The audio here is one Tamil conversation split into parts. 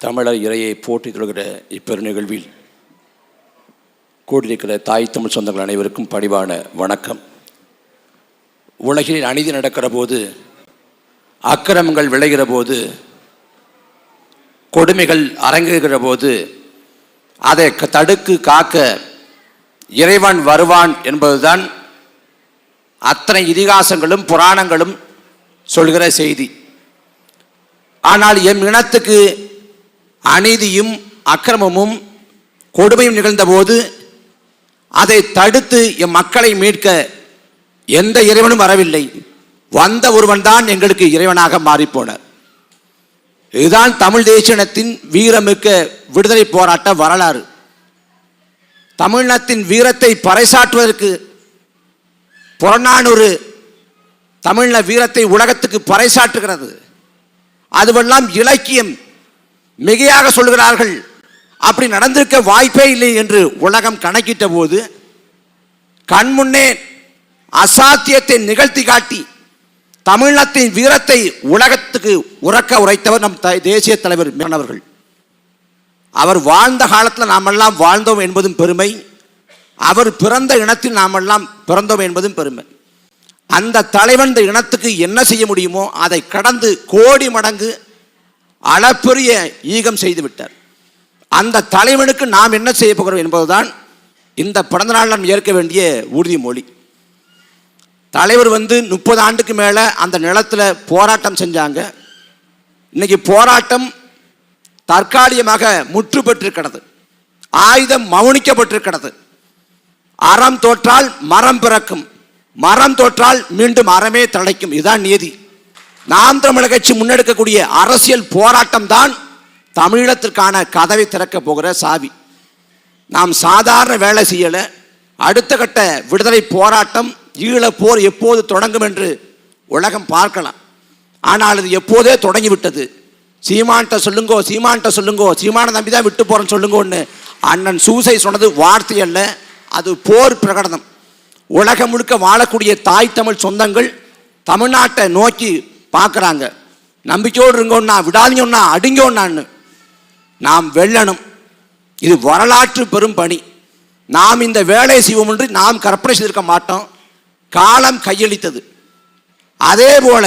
தமிழர் இறையை போற்றி தொழுகிற இப்பெரு நிகழ்வில் கூடியிருக்கிற தாய் தமிழ் சொந்தங்கள் அனைவருக்கும் பணிவான வணக்கம். உலகில் அநீதி நடக்கிற போது அக்கிரமங்கள் விளைகிற போது கொடுமைகள் அரங்குகிற போது அதை க- தடுக்கு காக்க இறைவன் வருவான் என்பதுதான் அத்தனை இதிகாசங்களும் புராணங்களும் சொல்கிற செய்தி. ஆனால் எம் இனத்துக்கு அநீதியும் அக்கிரமமும் கொடுமையும் நிகழ்ந்தபோது அதை தடுத்து எம் மக்களை மீட்க எந்த இறைவனும் வரவில்லை. வந்த ஒருவன் தான் எங்களுக்கு இறைவனாக மாறிப்போனார். இதுதான் தமிழ் தேசியனத்தின் வீரமிக்க விடுதலை போராட்ட வரலாறு. தமிழினத்தின் வீரத்தை பறைசாற்றுவதற்கு புறநானூறு தமிழின வீரத்தை உலகத்துக்கு பறைசாற்றுகிறது. அதுவெல்லாம் இலக்கியம். மிகையாக சொல்கிறார்கள் அப்படி நடந்திருக்க வாய்ப்பே இல்லை என்று உலகம் கணக்கிட்ட போது கண்முன்னே அசாத்தியத்தை நிகழ்த்தி காட்டி தமிழத்தின் வீரத்தை உலகத்துக்கு உறக்க உரைத்தவர் நம் த- தேசிய தலைவர் மேனவர்கள் அவர் வாழ்ந்த காலத்தில் நாமெல்லாம் வாழ்ந்தோம் என்பதும் பெருமை. அவர் பிறந்த இனத்தில் நாமெல்லாம் பிறந்தோம் என்பதும் பெருமை. அந்த தலைவன் இந்த இனத்துக்கு என்ன செய்ய முடியுமோ அதை கடந்து கோடி மடங்கு அளப்பெரிய ஈகம் செய்து விட்டார். அந்த தலைவனுக்கு நாம் என்ன செய்ய போகிறோம் என்பதுதான் இந்த பிறந்த நாள் நாம் ஏற்க வேண்டிய உறுதிமொழி தலைவர் வந்து முப்பது ஆண்டுக்கு மேலே அந்த நிலத்தில் போராட்டம் செஞ்சாங்க. இன்னைக்கு போராட்டம் தற்காலிகமாக முற்று பெற்றிருக்கிறது. ஆயுதம் மௌனிக்கப்பட்டிருக்கிறது அறம் தோற்றால் மரம் பிறக்கும். மரம் தோற்றால் மீண்டும் அறமே தழைக்கும். இதுதான் நீதி. நாம் தமிழக கட்சி முன்னெடுக்கக்கூடிய அரசியல் போராட்டம் தான் தமிழத்திற்கான கதவை திறக்க போகிற சாவி. நாம் சாதாரண வேலை செய்யலை. அடுத்த கட்ட விடுதலை போராட்டம் ஈழப் போர் எப்போது தொடங்கும் என்று உலகம் பார்க்கலாம். ஆனால் அது எப்போதே தொடங்கிவிட்டது. சீமான்ட்ட சொல்லுங்கோ சீமான்ட்ட சொல்லுங்கோ சீமான நம்பி தான் விட்டு போகிறேன்னு சொல்லுங்கோன்னு அண்ணன் சூசை சொன்னது வார்த்தை அல்ல அது போர் பிரகடனம். உலகம் முழுக்க வாழக்கூடிய தாய் தமிழ் சொந்தங்கள் தமிழ்நாட்டை நோக்கி பார்க்குறாங்க. நம்பிக்கையோடு இருங்கோண்ணா விடாதீங்கன்னா அடிங்கோன்னான்னு நாம் வெல்லணும். இது வரலாற்று பெரும் பணி. நாம் இந்த வேலையை செய்வோம் என்று நாம் கற்பனை செய்திருக்க மாட்டோம். காலம் கையளித்தது. அதே போல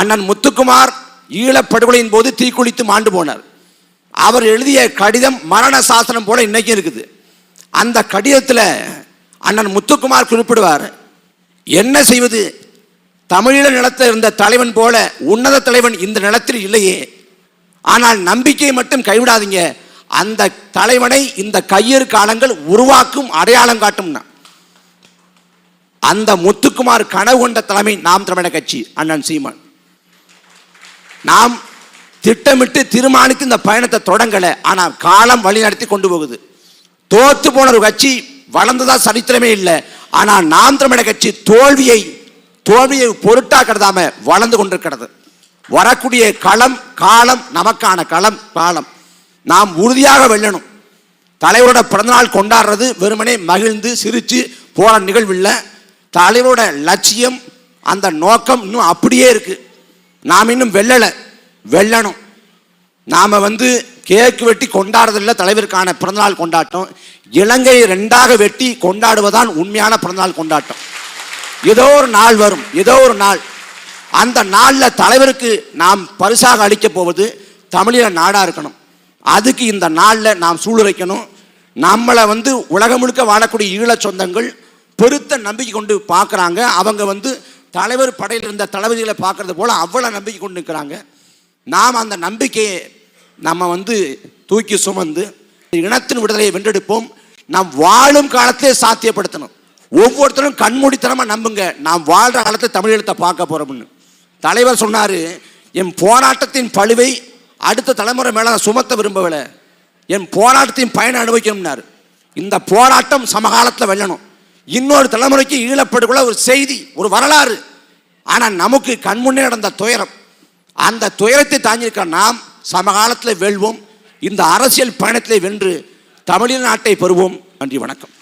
அண்ணன் முத்துக்குமார் ஈழப்படுகொலையின் போது தீக்குளித்து மாண்டு போனார். அவர் எழுதிய கடிதம் மரண சாசனம் போல இன்னைக்கும் இருக்குது. அந்த கடிதத்தில் அண்ணன் முத்துக்குமார் குறிப்பிடுவார் என்ன செய்வது? தமிழீழ நிலத்தில் இருந்த தலைவன் போல உன்னத தலைவன் இந்த நிலத்தில் இல்லையே. ஆனால் நம்பிக்கையை மட்டும் கைவிடாதீங்க. அந்த தலைவனை இந்த கையறு காலங்கள் உருவாக்கும் அடையாளம் காட்டும்னா. அந்த முத்துக்குமார் கனவு கொண்ட தலைமை நாம் தமிழக கட்சி அண்ணன் சீமான். நாம் திட்டமிட்டு தீர்மானித்து இந்த பயணத்தை தொடங்கலை. ஆனால் காலம் வழிநடத்தி கொண்டு போகுது. தோத்து போன ஒரு கட்சி வளர்ந்ததா சரித்திரமே இல்லை. ஆனால் நாம் தமிழக கட்சி தோல்வியை தோல்வியை பொருட்டாக கருதாம வளர்ந்து கொண்டிருக்கிறது. வரக்கூடிய களம் காலம் நமக்கான களம் காலம். நாம் உறுதியாக வெல்லணும். தலைவரோட பிறந்தநாள் கொண்டாடுறது வெறுமனே மகிழ்ந்து சிரித்து போகிற நிகழ்வில்லை தலைவரோட லட்சியம் அந்த நோக்கம் இன்னும் அப்படியே இருக்குது நாம் இன்னும் வெல்லலை. வெல்லணும். நாம் வந்து கேக்கு வெட்டி கொண்டாடுறதில்ல தலைவருக்கான பிறந்தநாள் கொண்டாட்டம். இலங்கையை ரெண்டாக வெட்டி கொண்டாடுவதான் உண்மையான பிறந்தநாள் கொண்டாட்டம். ஏதோ ஒரு நாள் வரும் ஏதோ ஒரு நாள். அந்த நாளில் தலைவருக்கு நாம் பரிசாக அளிக்க போவது தமிழின நாடாக இருக்கணும். அதுக்கு இந்த நாளில் நாம் சூளுரைக்கணும். நம்மளை வந்து உலகம் முழுக்க வாழக்கூடிய ஈழ சொந்தங்கள் பெருத்த நம்பிக்கை கொண்டு பார்க்குறாங்க. அவங்க வந்து தலைவர் படையில் இருந்த தளபதிகளை பார்க்கறது போல் அவ்வளோ நம்பிக்கை கொண்டு நிற்கிறாங்க. நாம் அந்த நம்பிக்கையை நம்ம வந்து தூக்கி சுமந்து இனத்தின் விடுதலையை வென்றெடுப்போம். நாம் வாழும் காலத்திலே சாத்தியப்படுத்தணும். ஒவ்வொருத்தரும் கண்மூடித்தனமாக நம்புங்க. நாம் வாழ்கிற காலத்தில் தமிழீழத்தை பார்க்க போகிறோம்னு தலைவர் சொன்னார் என் போராட்டத்தின் பழுவை அடுத்த தலைமுறை மேலே நான் சுமத்த விரும்பவில்லை. என் போராட்டத்தின் பயனை அனுபவிக்கணும்னார். இந்த போராட்டம் சமகாலத்தில் வெல்லணும். இன்னொரு தலைமுறைக்கு ஈழப்படுக்குள்ள ஒரு செய்தி ஒரு வரலாறு. ஆனால் நமக்கு கண்முன்னே நடந்த துயரம். அந்த துயரத்தை தாங்கியிருக்க நாம் சமகாலத்தில் வெல்வோம். இந்த அரசியல் பயணத்தை வென்று தமிழின் நாட்டை பெறுவோம். நன்றி வணக்கம்.